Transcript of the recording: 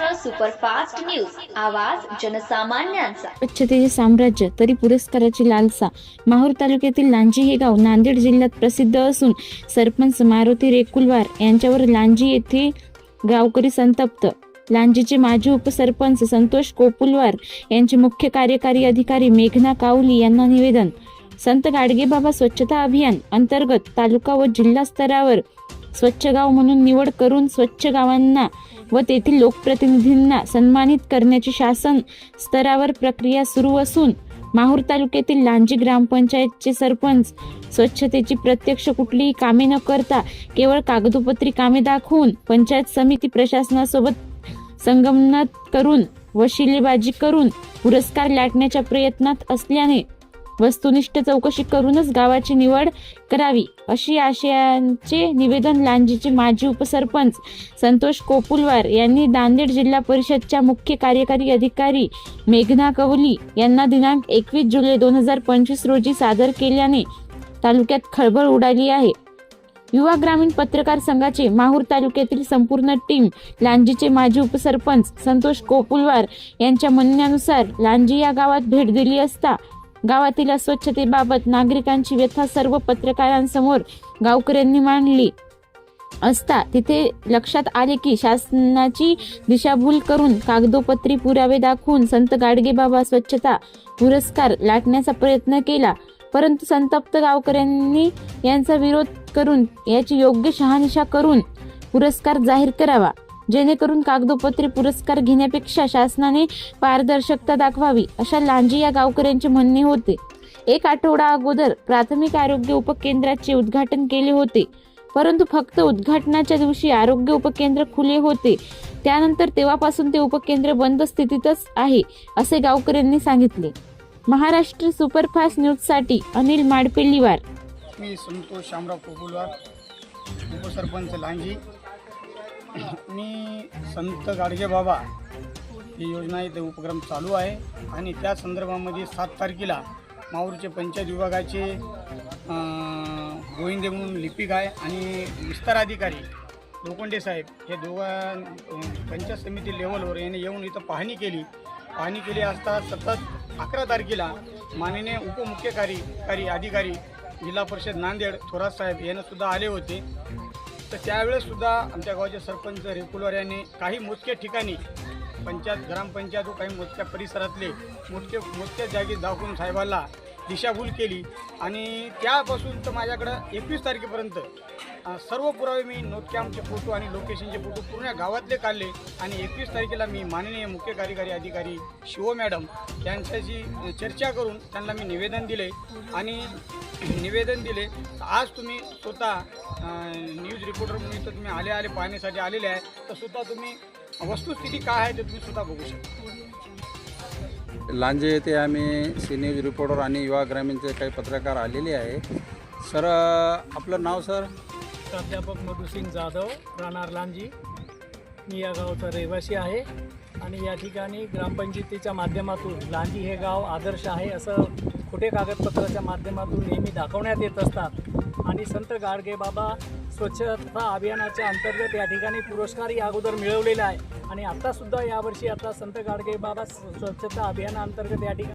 Superfast news. आवाज जनसामान्यांचा. स्वच्छतेचे साम्राज्य तरी पुरस्काराची लालसा. माहूर तालुक्यातील लांजी हे गाव नांदेड जिल्ह्यात प्रसिद्ध असून सरपंच मारुती रेकुलवार यांच्यावर लांजी येथे गावकरी संतप्त. लांजीचे माजी उपसरपंच संतोष कोपुलवार यांचे मुख्य कार्यकारी अधिकारी मेघना कावली यांना निवेदन. संत गाडगेबाबा स्वच्छता अभियान अंतर्गत तालुका व जिल्हा स्तरावर स्वच्छ गाव म्हणून निवड करून स्वच्छ गावांना व तेथील लोकप्रतिनिधींना सन्मानित करण्याची शासन स्तरावर प्रक्रिया सुरू असून माहूर तालुक्यातील लांजी ग्रामपंचायतचे सरपंच स्वच्छतेची प्रत्यक्ष कुठलीही कामे न करता केवळ कागदोपत्री कामे दाखवून पंचायत समिती प्रशासनासोबत संगमनात करून व शिलेबाजी करून पुरस्कार लाटण्याच्या प्रयत्नात असल्याने वस्तुनिष्ठ चौकशी करूनच गावाची निवड करावी अशी आशयांचे निवेदन लांजीचे माजी उपसरपंच संतोष कोपुलवार यांनी नांदेड जिल्हा परिषदच्या मुख्य कार्यकारी अधिकारी मेघना कवली यांना दिनांक एकवीस जुलै दोन हजार पंचवीस रोजी सादर केल्याने तालुक्यात खळबळ उडाली आहे. युवा ग्रामीण पत्रकार संघाचे माहूर तालुक्यातील संपूर्ण टीम लांजीचे माजी उपसरपंच संतोष कोपुलवार यांच्या म्हणण्यानुसार लांजी या गावात भेट दिली असता गावातील अस्वच्छतेबाबत नागरिकांची व्यथा सर्व पत्रकारांसमोर गावकऱ्यांनी मांडली असता तिथे लक्षात आले की शासनाची दिशाभूल करून कागदोपत्री पुरावे दाखवून संत गाडगेबाबा स्वच्छता पुरस्कार लाटण्याचा प्रयत्न केला. परंतु संतप्त गावकऱ्यांनी यांचा विरोध करून याची योग्य शहानिशा करून पुरस्कार जाहीर करावा. जेणेकरून कागदोपत्री पुरस्कार घेण्यापेक्षा शासनाने पारदर्शकता दाखवावी अशा लांजी या गावकऱ्यांचे म्हणणे होते. एक आठवडा अगोदर प्राथमिक आरोग्य उपकेंद्राचे उद्घाटन केले होते. परंतु फक्त उद्घाटनाच्या दिवशी आरोग्य उपकेंद्र खुले होते. त्यानंतर तेव्हापासून ते उपकेंद्र बंद स्थितीतच आहे असे गावकऱ्यांनी सांगितले. महाराष्ट्र सुपरफास्ट न्यूजसाठी अनिल माडपेल्लीवार. मी संतोष शामराव कोगुलवार उपसरपंच लांजी. मी संत गाडगे बाबा ही योजना इथे उपक्रम चालू आहे. आणि त्या संदर्भामध्ये सात तारखेला माहूरचे पंचायत विभागाचे गोविंदे म्हणून लिपिक आहे आणि विस्ताराधिकारी लोखंडे साहेब हे दोघां पंचायत समिती लेवलवर याने येऊन इथं पाहणी केली. पाहणी केली असता सतत अकरा तारखेला माननीय उपमुख्यकारी कारी अधिकारी जिल्हा परिषद नांदेड थोरात साहेब यांना सुद्धा आले होते. तर त्यावेळेस सुद्धा आमच्या गावाचे सरपंच रेकुलर यांनी काही मोजक्या ठिकाणी पंचायत ग्रामपंचायत व काही मोजक्या परिसरातले मोजके मोजक्या जागी दाखवून साहेबाला दिशाभूल केली. आणि त्यापासून तर माझ्याकडं एकवीस तारखेपर्यंत सर्व पुरावे मी नोटकॅम्पचे फोटो आणि लोकेशनचे फोटो पूर्ण गावातले काढले आणि एकवीस तारखेला मी माननीय मुख्य कार्यकारी अधिकारी शिव मॅडम यांच्याशी चर्चा करून त्यांना मी निवेदन दिले. आणि निवेदन दिले आज तुम्ही स्वतः न्यूज रिपोर्टर म्हणून इथं तुम्ही आले आले पाहण्यासाठी आलेले आहे. तर स्वतः तुम्ही वस्तुस्थिती काय आहे ते तुम्ही स्वतः बघू शकता. लांजे येथे आम्ही सी न्यूज रिपोर्टर आणि युवा ग्रामीणचे काही पत्रकार आलेले आहे. सर आपलं नाव सर? प्राध्यापक मधुसिंग जाधव राहणार लांजी. मी या गावचा रहिवासी आहे आणि या ठिकाणी ग्रामपंचायतीच्या माध्यमातून लांजी हे गाव आदर्श आहे असं खोटे कागदपत्राच्या माध्यमातून नेहमी दाखवण्यात येत असतात. आणि संत गाडगे बाबा स्वच्छता अभियानाच्या अंतर्गत या ठिकाणी पुरस्कारही अगोदर मिळवलेला आहे. आणि आत्तासुद्धा यावर्षी आता संत गाडगे बाबा स्वच्छता अभियानाअंतर्गत या ठिकाणी